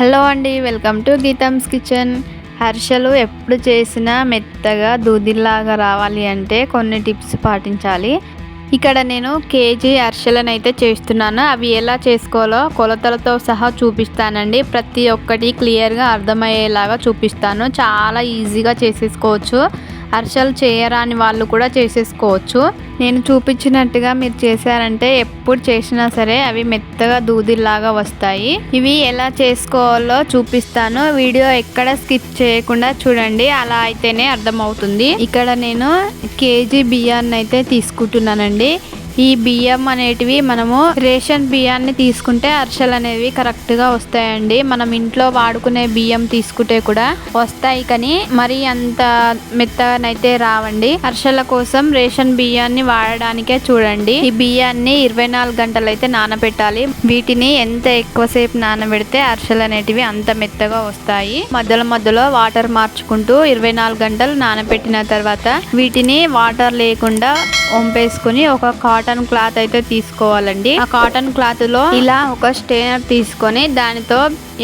Hello అండి welcome to Geetham's kitchen. హర్షలు ఎప్పుడు చేసినా మెత్తగా దూదిలాగా రావాలి అంటే కొన్ని టిప్స్ పాటించాలి. ఇక్కడ నేను కేజీ అరిసెలను అయితే చేస్తున్నాను. అవి ఎలా చేసుకోవాలో కొలతలతో సహా చూపిస్తానండి. ప్రతి ఒక్కటి క్లియర్గా అర్థమయ్యేలాగా చూపిస్తాను. చాలా ఈజీగా చేసేసుకోవచ్చు. అరిసెలు చేయరాని వాళ్ళు కూడా చేసేసుకోవచ్చు. నేను చూపించినట్టుగా మీరు చేశారంటే ఎప్పుడు చేసినా సరే అవి మెత్తగా దూదిలాగా వస్తాయి. ఇవి ఎలా చేసుకోవాలో చూపిస్తాను. వీడియో ఎక్కడ స్కిప్ చేయకుండా చూడండి. అలా అయితేనే అర్థమవుతుంది. ఇక్కడ నేను కేజీ బియ్యాన్ని అయితే తీసుకుంటున్నానండి. ఈ బియ్యం అనేటివి మనము రేషన్ బియ్యాన్ని తీసుకుంటే అరిసెలు అనేవి కరెక్ట్గా వస్తాయండి. మనం ఇంట్లో వాడుకునే బియ్యం తీసుకుంటే కూడా వస్తాయి కానీ మరి అంత మెత్తగానైతే రావండి. అరిసెల కోసం రేషన్ బియ్యాన్ని వాడడానికే చూడండి. ఈ బియ్యాన్ని ఇరవై నాలుగు గంటలు అయితే నానబెట్టాలి. వీటిని ఎంత ఎక్కువసేపు నానబెడితే అరిసెలు అనేటివి అంత మెత్తగా వస్తాయి. మధ్యలో మధ్యలో వాటర్ మార్చుకుంటూ ఇరవై నాలుగు గంటలు నానబెట్టిన తర్వాత వీటిని వాటర్ లేకుండా వంపేసుకుని ఒక కాటన్ కాటన్ క్లాత్ అయితే తీసుకోవాలండి. ఆ కాటన్ క్లాత్లో ఇలా ఒక స్టేనర్ తీసుకొని దానితో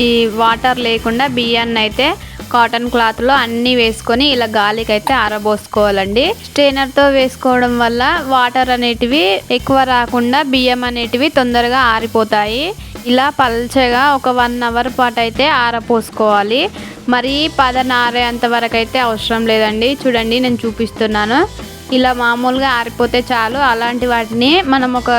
ఈ వాటర్ లేకుండా బియ్యాన్ని అయితే కాటన్ క్లాత్లో అన్ని వేసుకొని ఇలా గాలికి అయితే ఆరబోసుకోవాలండి. స్టేనర్తో వేసుకోవడం వల్ల వాటర్ అనేటివి ఎక్కువ రాకుండా బియ్యం అనేటివి తొందరగా ఆరిపోతాయి. ఇలా పల్చగా ఒక వన్ అవర్ పాటు అయితే ఆరపోసుకోవాలి. మరి పదనారేంత వరకు అయితే అవసరం లేదండి. చూడండి నేను చూపిస్తున్నాను. ఇలా మామూలుగా ఆరిపోతే చాలు. అలాంటి వాటిని మనం ఒక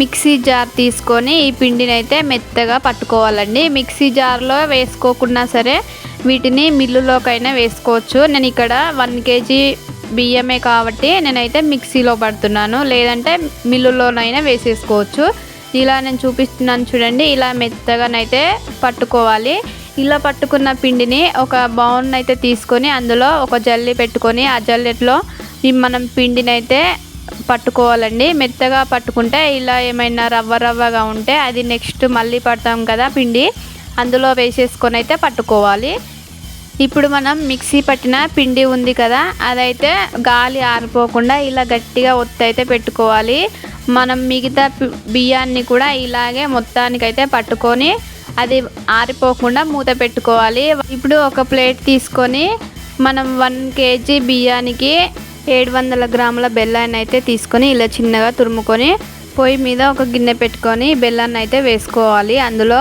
మిక్సీ జార్ తీసుకొని ఈ పిండిని అయితే మెత్తగా పట్టుకోవాలండి. మిక్సీ జార్లో వేసుకోకుండా సరే వీటిని మిల్లులోకైనా వేసుకోవచ్చు. నేను ఇక్కడ వన్ కేజీ బియ్యమే కాబట్టి నేనైతే మిక్సీలో పడుతున్నాను. లేదంటే మిల్లులోనైనా వేసేసుకోవచ్చు. ఇలా నేను చూపిస్తున్నాను చూడండి. ఇలా మెత్తగానైతే పట్టుకోవాలి. ఇలా పట్టుకున్న పిండిని ఒక బౌన్ అయితే తీసుకొని అందులో ఒక జల్లి పెట్టుకొని ఆ జల్లెట్లో మనం పిండిని అయితే పట్టుకోవాలండి. మెత్తగా పట్టుకుంటే ఇలా ఏమైనా రవ్వ రవ్వగా ఉంటే అది నెక్స్ట్ మళ్ళీ పడతాం కదా పిండి. అందులో వేసేసుకొని అయితే పట్టుకోవాలి. ఇప్పుడు మనం మిక్సీ పట్టిన పిండి ఉంది కదా అదైతే గాలి ఆరిపోకుండా ఇలా గట్టిగా ఒత్తి అయితే పెట్టుకోవాలి. మనం మిగతా బియ్యాన్ని కూడా ఇలాగే మొత్తానికైతే పట్టుకొని అది ఆరిపోకుండా మూత పెట్టుకోవాలి. ఇప్పుడు ఒక ప్లేట్ తీసుకొని మనం వన్ కేజీ బియ్యానికి ఏడు వందల గ్రాముల బెల్లాన్ని అయితే తీసుకొని ఇలా చిన్నగా తురుముకొని పొయ్యి మీద ఒక గిన్నె పెట్టుకొని బెల్లాన్ని అయితే వేసుకోవాలి. అందులో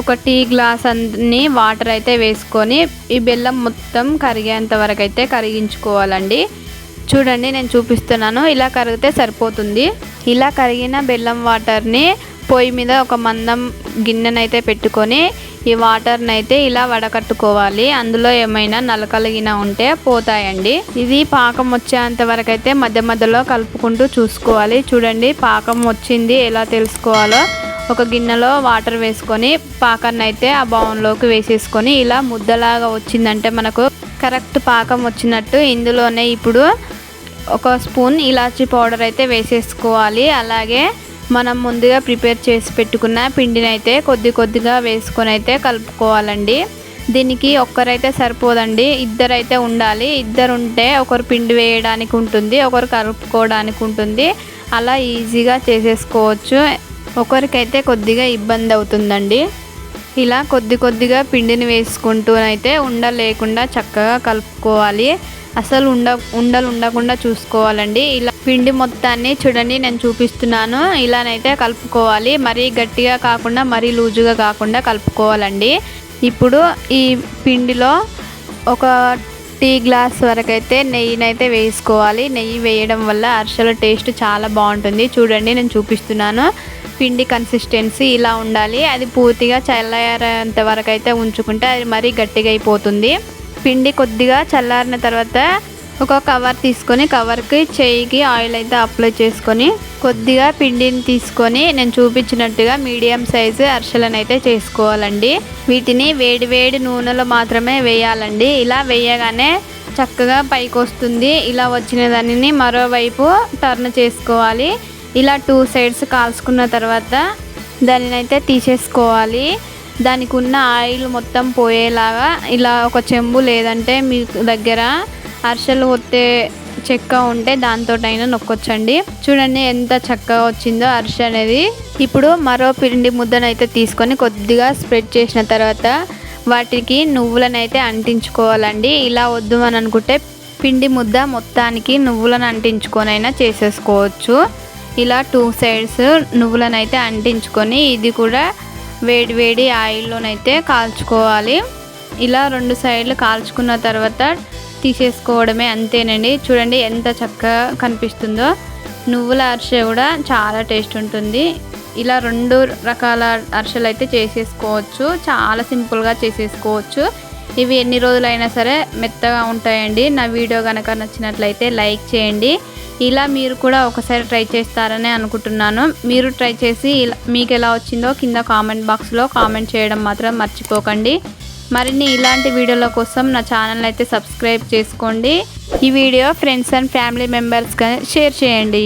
ఒక టీ గ్లాస్ అన్ని వాటర్ అయితే వేసుకొని ఈ బెల్లం మొత్తం కరిగేంత వరకు అయితే కరిగించుకోవాలండి. చూడండి నేను చూపిస్తున్నాను. ఇలా కరిగితే సరిపోతుంది. ఇలా కరిగిన బెల్లం వాటర్ని పొయ్యి మీద ఒక మందం గిన్నెనైతే పెట్టుకొని ఈ వాటర్ని అయితే ఇలా వడకట్టుకోవాలి. అందులో ఏమైనా నలకలిగిన ఉంటే పోతాయండి. ఇది పాకం వచ్చేంత వరకు అయితే మధ్య మధ్యలో కలుపుకుంటూ చూసుకోవాలి. చూడండి పాకం వచ్చింది ఎలా తెలుసుకోవాలో. ఒక గిన్నెలో వాటర్ వేసుకొని పాకాన్ని అయితే ఆ బౌన్లోకి వేసేసుకొని ఇలా ముద్దలాగా వచ్చిందంటే మనకు కరెక్ట్ పాకం వచ్చినట్టు. ఇందులోనే ఇప్పుడు ఒక స్పూన్ ఇలాచీ పౌడర్ అయితే వేసేసుకోవాలి. అలాగే మనం ముందుగా ప్రిపేర్ చేసి పెట్టుకున్న పిండిని అయితే కొద్ది కొద్దిగా వేసుకొని అయితే కలుపుకోవాలండి. దీనికి ఒక్కరైతే సరిపోదండి. ఇద్దరైతే ఉండాలి. ఇద్దరు ఉంటే ఒకరు పిండి వేయడానికి ఉంటుంది ఒకరు కలుపుకోవడానికి ఉంటుంది. అలా ఈజీగా చేసేసుకోవచ్చు. ఒకరికైతే కొద్దిగా ఇబ్బంది అవుతుందండి. ఇలా కొద్ది కొద్దిగా పిండిని వేసుకుంటూ అయితే ఉండలేకుండా చక్కగా కలుపుకోవాలి. అసలు ఉండ ఉండలు ఉండకుండా చూసుకోవాలండి. ఇలా పిండి మొత్తాన్ని చూడండి నేను చూపిస్తున్నాను. ఇలానైతే కలుపుకోవాలి. మరీ గట్టిగా కాకుండా మరీ లూజుగా కాకుండా కలుపుకోవాలండి. ఇప్పుడు ఈ పిండిలో ఒక టీ గ్లాస్ వరకైతే అయితే నెయ్యినైతే వేసుకోవాలి. నెయ్యి వేయడం వల్ల అరిసెల టేస్ట్ చాలా బాగుంటుంది. చూడండి నేను చూపిస్తున్నాను. పిండి కన్సిస్టెన్సీ ఇలా ఉండాలి. అది పూర్తిగా చల్లారేంత వరకు అయితే ఉంచుకుంటే అది మరీ గట్టిగా అయిపోతుంది. పిండి కొద్దిగా చల్లారిన తర్వాత ఒక కవర్ తీసుకొని కవర్కి చేయికి ఆయిల్ అయితే అప్లై చేసుకొని కొద్దిగా పిండిని తీసుకొని నేను చూపించినట్టుగా మీడియం సైజు అరిసెలను అయితే చేసుకోవాలండి. వీటిని వేడి వేడి నూనెలో మాత్రమే వేయాలండి. ఇలా వేయగానే చక్కగా పైకి వస్తుంది. ఇలా వచ్చిన దానిని మరోవైపు టర్న్ చేసుకోవాలి. ఇలా టూ సైడ్స్ కాల్చుకున్న తర్వాత దానిని అయితే తీసేసుకోవాలి. దానికి ఉన్న ఆయిల్ మొత్తం పోయేలాగా ఇలా ఒక చెంబు లేదంటే మీ దగ్గర అరిసెలు ఒత్తే చెక్క ఉంటే దాంతోటైనా నొక్కొచ్చండి. చూడండి ఎంత చక్కగా వచ్చిందో అరిస అనేది. ఇప్పుడు మరో పిండి ముద్దనైతే తీసుకొని కొద్దిగా స్ప్రెడ్ చేసిన తర్వాత వాటికి నువ్వులనైతే అంటించుకోవాలండి. ఇలా వద్దు అని అనుకుంటే పిండి ముద్ద మొత్తానికి నువ్వులను అంటించుకొనైనా చేసేసుకోవచ్చు. ఇలా టూ సైడ్స్ నువ్వులనైతే అంటించుకొని ఇది కూడా వేడి వేడి ఆయిల్లోనైతే కాల్చుకోవాలి. ఇలా రెండు సైడ్లు కాల్చుకున్న తర్వాత తీసేసుకోవడమే అంతేనండి. చూడండి ఎంత చక్కగా కనిపిస్తుందో. నువ్వుల అరిసె కూడా చాలా టేస్ట్ ఉంటుంది. ఇలా రెండు రకాల అరిసెలు అయితే చేసేసుకోవచ్చు. చాలా సింపుల్గా చేసేసుకోవచ్చు. ఇవి ఎన్ని రోజులైనా సరే మెత్తగా ఉంటాయండి. నా వీడియో కనుక నచ్చినట్లయితే లైక్ చేయండి. ఇలా మీరు కూడా ఒకసారి ట్రై చేస్తారని అనుకుంటున్నాను. మీరు ట్రై చేసి ఇలా మీకు ఎలా వచ్చిందో కింద కామెంట్ బాక్స్లో కామెంట్ చేయడం మాత్రం మర్చిపోకండి. మరిన్ని ఇలాంటి వీడియోల కోసం నా ఛానల్ అయితే సబ్స్క్రైబ్ చేసుకోండి. ఈ వీడియో ఫ్రెండ్స్ అండ్ ఫ్యామిలీ మెంబర్స్గా షేర్ చేయండి.